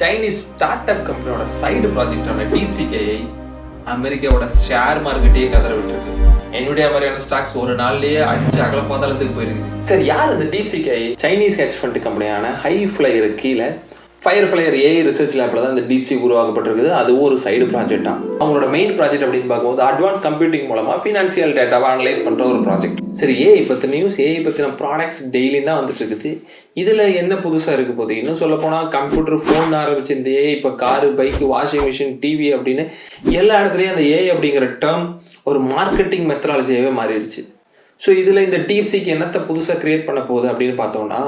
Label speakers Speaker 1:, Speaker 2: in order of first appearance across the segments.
Speaker 1: Chinese start up கம்பெனியோட side ப்ராஜெக்டான டிசிகேஐ அமெரிக்காவோட share மார்க்கெட்டையே கதற விட்டுருக்கு. என்னுடைய மாதிரியான ஸ்டாக்ஸ் ஒரு நாள்லயே அடிச்சு அகல பாதாளத்துக்கு போயிருக்கு சரி யார் இந்த டிசிகே சைனீஸ் ஹெச் ஃபண்ட் கம்பெனியான ஹை ஃபிளையர் கீழே ஃபயர் ஃபிளையர் ஏஐ ரிசர்ச் லேப்ல தான் இந்த டீப்சி உருவாக்கப்பட்டிருக்குது. அதுவும் ஒரு சைடு ப்ராஜெக்ட் தான் அவங்களோட மெயின் ப்ராஜெக்ட் அப்படின்னு பார்க்கும்போது அட்வான்ஸ் கம்ப்யூட்டிங் மூலமா ஃபினான்சியல் டேட்டாவை அனலைஸ் பண்ற ஒரு ப்ராஜெக்ட் சரி ஏஐ பற்றி நியூஸ் ஏஐ பற்றின ப்ராடக்ட்ஸ் டெய்லியும் தான் வந்துட்டு இருக்குது என்ன புதுசாக இருக்க போகுது? இன்னும் சொல்ல போனா கம்ப்யூட்டர் ஃபோன் ஆரம்பிச்சு இந்த ஏஐ இப்போ car bike washing machine TV அப்படின்னு எல்லா இடத்துலையும் அந்த ஏஐ அப்படிங்கிற டேர்ம் ஒரு மார்க்கெட்டிங் மெத்தடாலஜியாகவே மாறிடுச்சு. ஸோ இதில் இந்த டீப்சிக்கு என்னத்தை புதுசாக கிரியேட் பண்ண போகுது அப்படின்னு பார்த்தோம்னா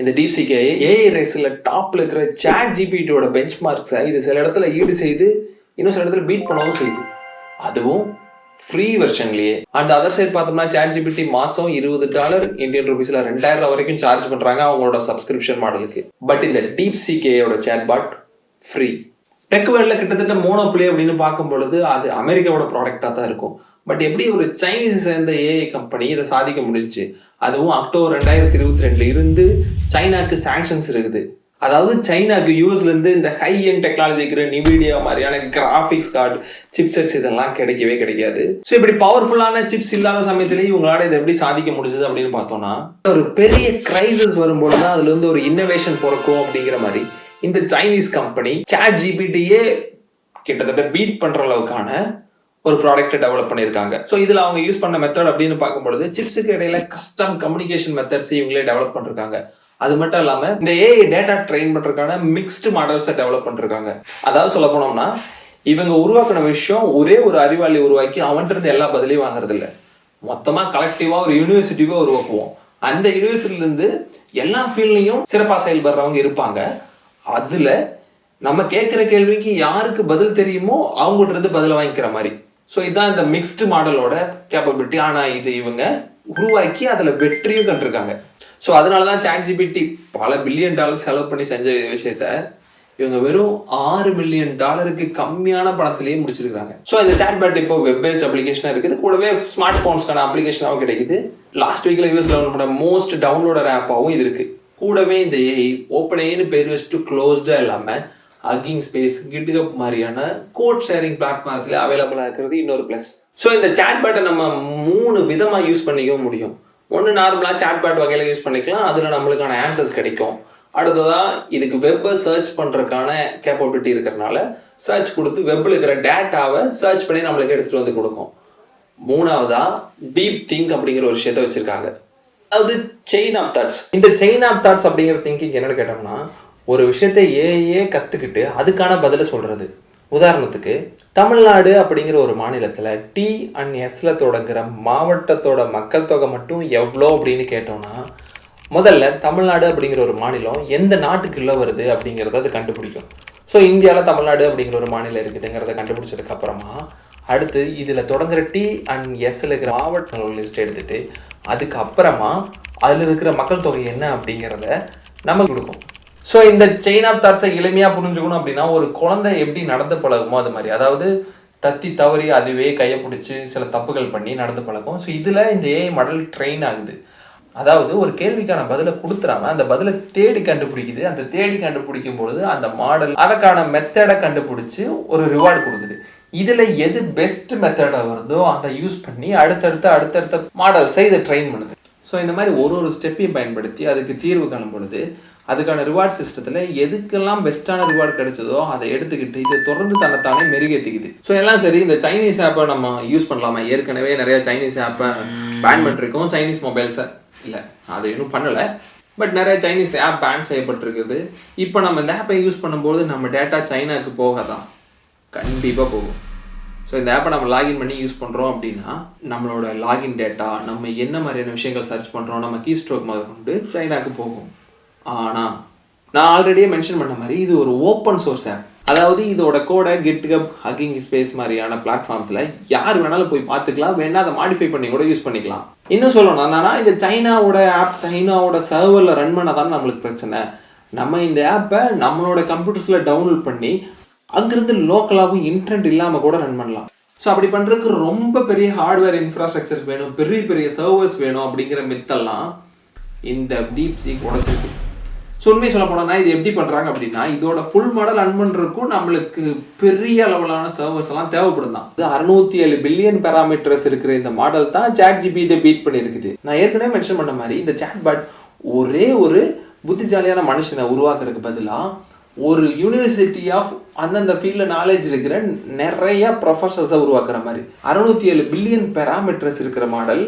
Speaker 1: இந்த டீப்சிக்கு ஏஐ ரேஸில் டாப்பில் இருக்கிற சாட் ஜிபிடியோட பெஞ்ச் மார்க்ஸை இது சில இடத்துல ஈடு செய்து இன்னும் சில இடத்துல பீட் பண்ணவும் செய்யுது அதுவும் ஃப்ரீ வெர்ஷன்லயே அண்ட் அதர் சைடு பார்த்தோம்னா சாட் ஜிபிடி மாதம் இருபது டாலர் இந்தியன் ருபீஸில் ரெண்டாயிரம் ரூபாய் வரைக்கும் சார்ஜ் பண்ணுறாங்க அவங்களோட சப்ஸ்கிரிப்ஷன் மாடலுக்கு பட் இந்த டீப் சிகேயோட சேட் பாட் ஃப்ரீ டெக் வேர்ல்டில் கிட்டத்தட்ட மோனோப்ளே அப்படின்னு பார்க்கும் பொழுது அது அமெரிக்காவோட ப்ராடக்டாக தான் இருக்கும். பட் எப்படி ஒரு சைனீஸ் சேர்ந்த ஏஐ கம்பெனி இதை சாதிக்க முடிஞ்சுச்சு? அதுவும் அக்டோபர் ரெண்டாயிரத்தி இருபத்தி ரெண்டுல இருந்து சைனாக்கு சாங்ஷன்ஸ் இருக்குது. அதாவது சைனாக்கு யூஎஸ்லேருந்து இந்த ஹை எண்ட் டெக்னாலஜி இருக்கிற நிவிடியா மாதிரியான கிராஃபிக்ஸ் கார்டு சிப்செட்ஸ் இதெல்லாம் கிடைக்கவே கிடைக்காது. ஸோ இப்படி பவர்ஃபுல்லான சிப்ஸ் இல்லாத சமயத்துலேயே இவங்களால இதை எப்படி சாதிக்க முடிஞ்சது அப்படின்னு பார்த்தோம்னா ஒரு பெரிய கிரைசிஸ் வரும்போது தான் அதுலேருந்து ஒரு இன்னோவேஷன் பிறக்கும் அப்படிங்கிற மாதிரி இந்த சைனீஸ் கம்பெனி சாட் ஜிபிடியே கிட்டத்தட்ட பீட் பண்ணுற அளவுக்கான ஒரு ப்ராடக்ட்டை டெவலப் பண்ணியிருக்காங்க. ஸோ இதில் அவங்க யூஸ் பண்ண மெத்தட் அப்படின்னு பார்க்கும்பொழுது சிப்ஸுக்கு இடையில கஸ்டம் கம்யூனிகேஷன் மெத்தட்ஸ் இவங்களே டெவலப் பண்ணிருக்காங்க. அது மட்டும் இல்லாமல் இந்த ஏஐ டேட்டா ட்ரெயின் பண்ணுறதுக்கான மிக்ஸ்டு மாடல்ஸை டெவலப் பண்ணிருக்காங்க அதாவது சொல்ல போனோம்னா இவங்க உருவாக்கின விஷயம் ஒரே ஒரு அறிவாளி உருவாக்கி அவன்கிட்ட எல்லா பதிலையும் வாங்குறது இல்லை மொத்தமாக கலெக்டிவாக ஒரு யூனிவர்சிட்டியாக உருவாக்குவோம். அந்த யூனிவர்சிட்டிலேருந்து எல்லா ஃபீல்ட்லையும் சிறப்பாக செயல்படுறவங்க இருப்பாங்க. அதில் நம்ம கேட்குற கேள்விக்கு யாருக்கு பதில் தெரியுமோ அவங்ககிட்ட இருந்து பதிலை வாங்கிக்கிற மாதிரி. ஸோ இதுதான் இந்த மிக்ஸ்டு மாடலோட கேப்பபிலிட்டி ஆனால் இது இவங்க உருவாக்கி அதில் வெற்றியும் கண்டிருக்காங்க. ஸோ அதனால தான் சாட் ஜிபிடி பல பில்லியன் டாலர் செலவு பண்ணி செஞ்ச விஷயத்த இவங்க வெறும் ஆறு மில்லியன் டாலருக்கு கம்மியான பணத்திலேயே முடிச்சிருக்காங்க ஸோ இந்த சாட் பேட் இப்போ வெப் பேஸ்ட் அப்ளிகேஷனாக இருக்குது. கூடவே ஸ்மார்ட் ஃபோன்ஸ்க்கான அப்ளிகேஷனாகவும் கிடைக்குது லாஸ்ட் வீக்கில் யூஎஸ் லெவன் பண்ண மோஸ்ட் டவுன்லோடர் ஆப்பாகவும் இது இருக்குது கூடவே இந்த ஏஐ ஓப்பன் ஏன்னு பேர் வச்சுட்டு க்ளோஸ்டாக இல்லாமல் ஹக்கிங் ஸ்பேஸ் கிட்ஹப் மாதிரியான கோட் ஷேரிங் பிளாட்ஃபார்ம்ல அவைலபிளாக இருக்கிறது இன்னொரு ப்ளஸ் ஸோ இந்த சாட் பேட்டை நம்ம மூணு விதமாக யூஸ் பண்ணிக்கவும் முடியும். ஒன்று நார்மலாக சாட்பேட் வகையில் யூஸ் பண்ணிக்கலாம். அதில் நம்மளுக்கான ஆன்சர்ஸ் கிடைக்கும். அடுத்ததாக இதுக்கு வெப்பை சர்ச் பண்ணுறதுக்கான கேப்பபிலிட்டி இருக்கிறனால சர்ச் கொடுத்து வெப்பில் இருக்கிற டேட்டாவை சர்ச் பண்ணி நம்மளுக்கு எடுத்துகிட்டு வந்து கொடுக்கும். மூணாவதாக டீப் திங்க் அப்படிங்கிற ஒரு விஷயத்த வச்சுருக்காங்க. அதாவது செயின் ஆஃப் தாட்ஸ் இந்த செயின் ஆஃப் தாட்ஸ் அப்படிங்கிற திங்கிங் என்னன்னு கேட்டோம்னா ஒரு விஷயத்தை ஏஏ கற்றுக்கிட்டு அதுக்கான பதிலை சொல்கிறது உதாரணத்துக்கு தமிழ்நாடு அப்படிங்கிற ஒரு மாநிலத்தில் டி அண்ட் எஸ்ல தொடங்குற மாவட்டத்தோட மக்கள் தொகை மட்டும் எவ்வளோ அப்படின்னு கேட்டோம்னா முதல்ல தமிழ்நாடு அப்படிங்கிற ஒரு மாநிலம் எந்த நாட்டுக்குள்ளே வருது அப்படிங்கிறத அது கண்டுபிடிக்கும். ஸோ இந்தியாவில் தமிழ்நாடு அப்படிங்கிற ஒரு மாநிலம் இருக்குதுங்கிறத கண்டுபிடிச்சதுக்கு அப்புறமா அடுத்து இதில் தொடங்குற டி அண்ட் எஸ்ல இருக்கிற மாவட்டங்கள் லிஸ்ட் எடுத்துட்டு அதுக்கப்புறமா அதில் இருக்கிற மக்கள் தொகை என்ன அப்படிங்கிறத நமக்கு கொடுக்கும் ஸோ இந்த செயின் ஆஃப் தாட்ஸை எளிமையாக புரிஞ்சுக்கணும் அப்படின்னா ஒரு குழந்தை எப்படி நடந்து பழகுமோ அது மாதிரி. அதாவது தத்தி தவறி அதுவே கையை பிடிச்சி சில தப்புகள் பண்ணி நடந்து பழகும். ஸோ இதில் இந்த ஏஐ மாடல் ட்ரெயின் ஆகுது. அதாவது ஒரு கேள்விக்கான பதிலை கொடுத்துறாம அந்த பதிலை தேடி கண்டுபிடிக்குது. அந்த தேடி கண்டுபிடிக்கும் பொழுது அந்த மாடல் அதற்கான மெத்தடை கண்டுபிடிச்சி ஒரு ரிவார்டு கொடுக்குது. இதில் எது பெஸ்ட் மெத்தடாக வருதோ அதை யூஸ் பண்ணி அடுத்தடுத்த அடுத்தடுத்த மாடல்ஸை இதை ட்ரெயின் பண்ணுது. ஸோ இந்த மாதிரி ஒரு ஒரு ஸ்டெப்பையும் பயன்படுத்தி அதுக்கு தீர்வு காணும் பொழுது அதுக்கான ரிவார்ட் சிஸ்டத்தில் எதுக்கெல்லாம் பெஸ்ட்டான ரிவார்டு கிடைச்சதோ அதை எடுத்துக்கிட்டு இதை தொடர்ந்து தன்னைத்தானே மெருகேற்றிக்குது ஸோ எல்லாம் சரி இந்த சைனீஸ் ஆப்பை நம்ம யூஸ் பண்ணலாமா? ஏற்கனவே நிறைய சைனீஸ் ஆப்பை பேன் பண்ணிருக்கோம். சைனீஸ் மொபைல்ஸை இல்லை அதை இன்னும் பண்ணலை. பட் நிறைய சைனீஸ் ஆப் பேன் செய்யப்பட்டிருக்குது. இப்போ நம்ம இந்த ஆப்பை யூஸ் பண்ணும்போது நம்ம டேட்டா சைனாக்கு போகாதான். கண்டிப்பாக போகும். ஸோ இந்த ஆப்பை நம்ம லாகின் பண்ணி யூஸ் பண்ணுறோம் அப்படின்னா நம்மளோட லாகின் டேட்டா நம்ம என்ன மாதிரியான விஷயங்கள் சர்ச் பண்ணுறோம் நம்ம கீ ஸ்ட்ரோக் முதல் கொண்டு சைனாக்கு போகும். ஆனால் நான் ஆல்ரெடியே மென்ஷன் பண்ண மாதிரி இது ஒரு ஓப்பன் சோர்ஸ் ஆப் அதாவது இதோட கோடை கிட்கப் ஹக்கிங் ஸ்பேஸ் மாதிரியான பிளாட்ஃபார்ம்ஸில் யார் வேணாலும் போய் பார்த்துக்கலாம். வேணால் அதை மாடிஃபை பண்ணி கூட யூஸ் பண்ணிக்கலாம். இன்னும் சொல்லணும் என்னன்னா இந்த சைனாவோட ஆப் சைனாவோட சர்வரில் ரன் பண்ண தானே நம்மளுக்கு பிரச்சனை. நம்ம இந்த ஆப்பை நம்மளோட கம்ப்யூட்டர்ஸில் டவுன்லோட் பண்ணி அங்கேருந்து லோக்கலாகவும் இன்டர்நெட் இல்லாமல் கூட ரன் பண்ணலாம். ஸோ அப்படி பண்ணுறதுக்கு ரொம்ப பெரிய ஹார்ட்வேர் இன்ஃப்ராஸ்ட்ரக்சர் வேணும். பெரிய பெரிய சர்வர்ஸ் வேணும் அப்படிங்கிற மித்தெல்லாம் இந்த டீப் சீக் உடச்சிருக்கு. ஸோ உண்மை சொல்ல போனோம்னா இது எப்படி பண்ணுறாங்க அப்படின்னா இதோட ஃபுல் மாடல் ரன் பண்ணுறதுக்கும் நம்மளுக்கு பெரிய அளவிலான சர்வர்ஸ் எல்லாம் தேவைப்படும் தான். இது அறுநூத்தி ஏழு பில்லியன் பேராமீட்டர்ஸ் இருக்கிற இந்த மாடல் தான் சாட் ஜிபிட்டை பீட் பண்ணியிருக்குது. நான் ஏற்கனவே மென்ஷன் பண்ண மாதிரி இந்த சாட் பாட் ஒரே ஒரு புத்திசாலியான மனுஷனை உருவாக்குறதுக்கு பதிலாக ஒரு யூனிவர்சிட்டி ஆஃப் அந்தந்த ஃபீல்டில் நாலேஜ் இருக்கிற நிறைய ப்ரொஃபஸர்ஸை உருவாக்குற மாதிரி. அறுநூத்தி ஏழு பில்லியன் பேராமீட்டர்ஸ் இருக்கிற மாடல்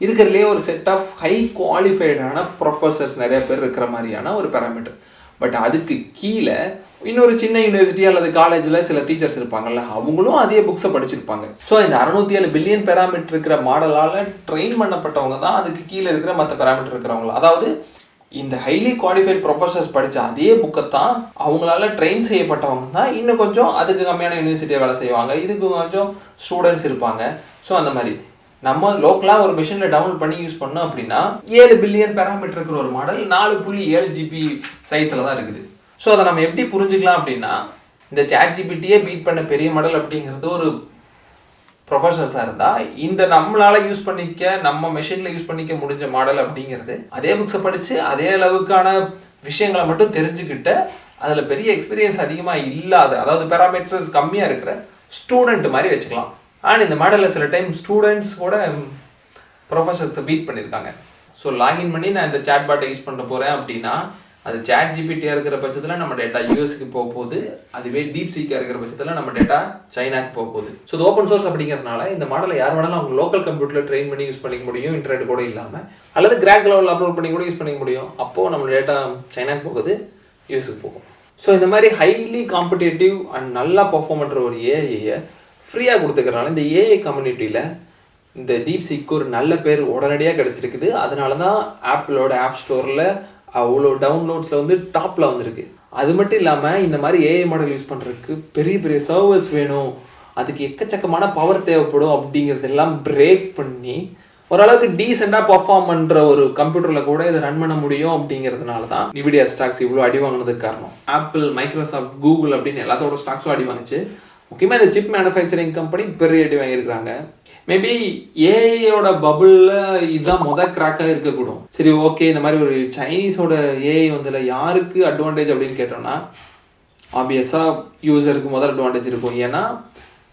Speaker 1: இருக்கிறதுலே ஒரு செட் ஆஃப் ஹை குவாலிஃபைடான ப்ரொஃபஸர்ஸ் நிறைய பேர் இருக்கிற மாதிரியான ஒரு பேராமீட்டர் பட் அதுக்கு கீழே இன்னொரு சின்ன யூனிவர்சிட்டி அல்லது காலேஜில் சில டீச்சர்ஸ் இருப்பாங்கல்ல அவங்களும் அதே புக்ஸை படிச்சிருப்பாங்க. ஸோ இந்த அறுநூத்தி ஏழு பில்லியன் பேராமீட்டர் இருக்கிற மாடலால் ட்ரெயின் பண்ணப்பட்டவங்க தான் அதுக்கு கீழே இருக்கிற மற்ற பேராமீட்டர் இருக்கிறவங்க அதாவது இந்த ஹைலி குவாலிஃபைட் ப்ரொஃபஸர்ஸ் படித்த அதே புக்கை தான் அவங்களால ட்ரெயின் செய்யப்பட்டவங்க தான் இன்னும் கொஞ்சம் அதுக்கு கம்மியான யூனிவர்சிட்டியை வேலை செய்வாங்க. இதுக்கு கொஞ்சம் ஸ்டூடெண்ட்ஸ் இருப்பாங்க. ஸோ அந்த மாதிரி. நம்ம லோக்கலாக ஒரு மிஷினில் டவுன்லோட் பண்ணி யூஸ் பண்ணோம் அப்படின்னா ஏழு பில்லியன் பேராமீட்டர் இருக்கிற ஒரு மாடல் நாலு புள்ளி ஏழு ஜிபி சைஸில் தான் இருக்குது. ஸோ அதை நம்ம எப்படி புரிஞ்சுக்கலாம் அப்படின்னா இந்த சேட் ஜிபிட்டியே பீட் பண்ண பெரிய மாடல் அப்படிங்கிறது ஒரு ப்ரொஃபஷனல்ஸாக இருந்தால் இந்த நம்மளால் யூஸ் பண்ணிக்க நம்ம மெஷினில் யூஸ் பண்ணிக்க முடிஞ்ச மாடல் அப்படிங்கிறது அதே புக்ஸை படித்து அதே அளவுக்கான விஷயங்களை மட்டும் தெரிஞ்சுக்கிட்டு அதில் பெரிய எக்ஸ்பீரியன்ஸ் அதிகமாக இல்லாத அதாவது பேராமீட்டர்ஸ் கம்மியாக இருக்கிற ஸ்டூடெண்ட் மாதிரி வச்சுக்கலாம். ஆனால் இந்த மாடலில் சில டைம் ஸ்டூடெண்ட்ஸ் கூட ப்ரொஃபஸர்ஸை பீட் பண்ணியிருக்காங்க ஸோ லாகின் பண்ணி நான் இந்த சேட் பாட்டை யூஸ் பண்ண போகிறேன் அப்படின்னா அது சேட் ஜிபிடியாக இருக்கிற பட்சத்தில் நம்ம டேட்டா யூஎஸ்க்கு போக போகுது. அதுவே டீப் சீக்காக இருக்கிற பட்சத்தில் நம்ம டேட்டா சைனாக்கு போக போகுது. ஸோ இது ஓப்பன் சோர்ஸ் அப்படிங்கிறதுனால இந்த மாடலை யார் வேணாலும் அவங்க லோக்கல் கம்ப்யூட்டரில் ட்ரெயின் பண்ணி யூஸ் பண்ணிக்க முடியும் இன்டர்நெட் கூட இல்லாமல் அல்லது கிராக் லெவலில் அப்லோட் பண்ணி கூட யூஸ் பண்ணிக்க முடியும். அப்போது நம்ம டேட்டா சைனாக்கு போகுது யூஎஸ்க்கு போகும். ஸோ இந்த மாதிரி ஹைலி காம்படேட்டிவ் அண்ட் நல்லா பர்ஃபார்ம் பண்ணுற ஒரு ஏஐயை ஃப்ரீயாக கொடுத்துக்கிறனால இந்த ஏஐ கம்யூனிட்டியில் இந்த டீப் சீக்கு ஒரு நல்ல பேர் உடனடியாக கிடச்சிருக்குது. அதனால தான் ஆப்பிளோட ஆப் ஸ்டோரில் அவ்வளோ டவுன்லோட்ஸில் வந்து டாப்பில் வந்திருக்கு. அது மட்டும் இல்லாமல் இந்த மாதிரி ஏஐ மாடல் யூஸ் பண்ணுறதுக்கு பெரிய பெரிய சர்வர்ஸ் வேணும். அதுக்கு எக்கச்சக்கமான பவர் தேவைப்படும் அப்படிங்கிறதெல்லாம் பிரேக் பண்ணி ஓரளவுக்கு டீசெண்டாக பர்ஃபார்ம் பண்ணுற ஒரு கம்ப்யூட்டரில் கூட இதை ரன் பண்ண முடியும் அப்படிங்கிறதுனால தான் நிவிடியா ஸ்டாக்ஸ் இவ்வளோ அடி வாங்கினதுக்கு காரணம். ஆப்பிள் மைக்ரோசாஃப்ட் கூகுள் அப்படின்னு எல்லாத்தோட ஸ்டாக்ஸும் அடி வாங்கிச்சு. முக்கியமாக இந்த சிப் மேனுஃபேக்சரிங் கம்பெனி பெரிய அடி வாங்கியிருக்கிறாங்க. மேபி ஏஐயோட பபுளில் இதுதான் மொதல் கிராக்காக இருக்கக்கூடும். சரி ஓகே இந்த மாதிரி ஒரு சைனீஸோட ஏஐ வந்ததில் யாருக்கு அட்வான்டேஜ் அப்படின்னு கேட்டோம்னா ஆப்வியஸாக யூசருக்கு முதல் அட்வான்டேஜ் இருக்கும். ஏன்னா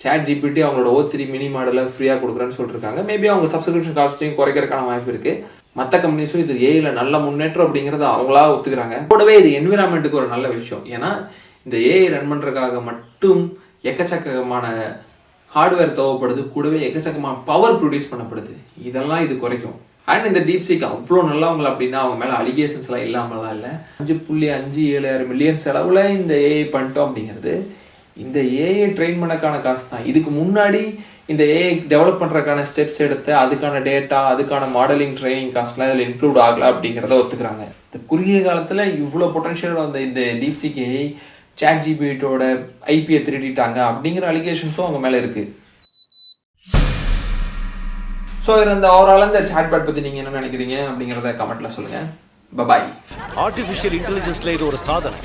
Speaker 1: சேட் ஜிபிடி அவங்களோட ஓ த்ரீ மினி மாடலை ஃப்ரீயாக கொடுக்குறேன்னு சொல்லியிருக்காங்க மேபி அவங்க சப்ஸ்கிரிப்ஷன் காஸ்ட்டையும் குறைக்கிறதுக்கான வாய்ப்பு இருக்குது மற்ற கம்பெனிஸும் இது ஏஐயில் நல்ல முன்னேற்றம் அப்படிங்கிறத அவங்களா ஒத்துக்கிறாங்க. கூடவே இது என்விரான்மெண்ட்டுக்கு ஒரு நல்ல விஷயம். ஏன்னா இந்த ஏஐ ரன் பண்ணுறதுக்காக மட்டும் எக்கச்சக்கமான ஹார்ட்வேர் தேவைப்படுது கூடவே எக்கச்சக்கமான பவர் ப்ரொடியூஸ் பண்ணப்படுது. இதெல்லாம் இது குறைக்கும். அண்ட் இந்த டீப்சிக் அவ்வளோ நல்லவங்க அப்படின்னா அவங்க மேலே அலிகேஷன்ஸ்லாம் இல்லாமலாம் இல்லை. அஞ்சு புள்ளி அஞ்சு ஏழு ஆறு மில்லியன் செலவில் இந்த ஏஐ பண்ணிட்டோம் அப்படிங்கிறது இந்த ஏஐ ட்ரெயின் பண்ணக்கான காசு தான். இதுக்கு முன்னாடி இந்த ஏஐ டெவலப் பண்ணுறதுக்கான ஸ்டெப்ஸ் எடுத்து அதுக்கான டேட்டா அதுக்கான மாடலிங் ட்ரைனிங் காஸ்ட்லாம் இதில் இன்க்ளூட் ஆகலை அப்படிங்கிறத ஒத்துக்கிறாங்க. இந்த குறுகிய காலத்தில் இவ்வளோ பொட்டன்ஷியல் வந்த இந்த டீப்சிக் ஏஐ சாட் ஜிபிட்டோட ஐபியை திருடிட்டாங்க அப்படிங்கிற அலிகேஷன்ஸும் அவங்க மேலே இருக்குது ஸோ இந்த ஓவரால் இந்த சாட்பேட் பற்றி நீங்கள் என்ன நினைக்கிறீங்க அப்படிங்கிறத கமெண்ட்டில் சொல்லுங்கள் பபாய்
Speaker 2: ஆர்டிஃபிஷியல் இன்டெலிஜென்ஸில் இது ஒரு சாதனை